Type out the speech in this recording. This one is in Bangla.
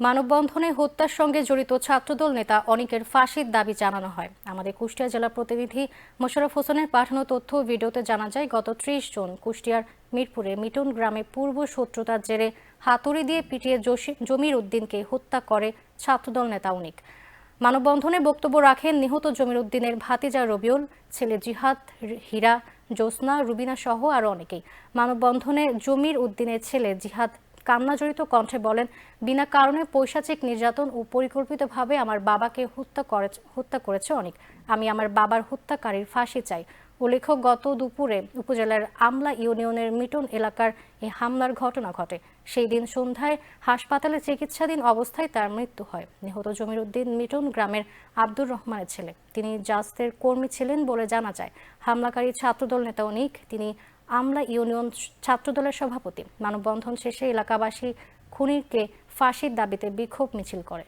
মানববন্ধনে হত্যার সঙ্গে জড়িত ছাত্রদল নেতা অনেকের ফাঁসির দাবি জানানো হয়। আমাদের কুষ্টিয়া জেলা প্রতিনিধি মোশাররফ হোসেনের পাঠানো তথ্য ভিডিওতে জানা যায়, গত ত্রিশ জন কুষ্টিয়ার মিরপুরে মিটন গ্রামে পূর্ব শত্রুতার জেরে হাতুড়ি দিয়ে পিটিয়ে জমির উদ্দিনকে হত্যা করে ছাত্রদল নেতা অনিক। মানববন্ধনে বক্তব্য রাখেন নিহত জমির উদ্দিনের ভাতিজা রবিউল, ছেলে জিহাদ, হীরা, জ্যোৎস্না, রুবিনা সহ আরও অনেকেই। মানববন্ধনে জমির উদ্দিনের ছেলে জিহাদ কান্নাজড়িত কণ্ঠে বলেন, বিনা কারণে পৈশাচিক নির্যাতন ও পরিকল্পিতভাবে আমার বাবাকে হত্যা করে, হত্যা করেছে অনেক। আমি আমার বাবার হত্যাকারীর ফাঁসি চাই। উল্লেখ্য, গত দুপুরে উপজেলার আমলা ইউনিয়নের মিটন এলাকার এই হামলার ঘটনা ঘটে। সেই দিন সন্ধ্যায় হাসপাতালে চিকিৎসাধীন অবস্থায় তার মৃত্যু হয়। নিহত জমির উদ্দিন মিটন গ্রামের আব্দুর রহমানের ছেলে। তিনি জাস্তের কর্মী ছিলেন বলে জানা যায়। হামলাকারী ছাত্রদল নেতা অনিক, তিনি আমলা ইউনিয়ন ছাত্রদলের সভাপতি মানববন্ধন শেষে এলাকাবাসী খুনিরকে ফাঁসির দাবিতে বিক্ষোভ মিছিল করে।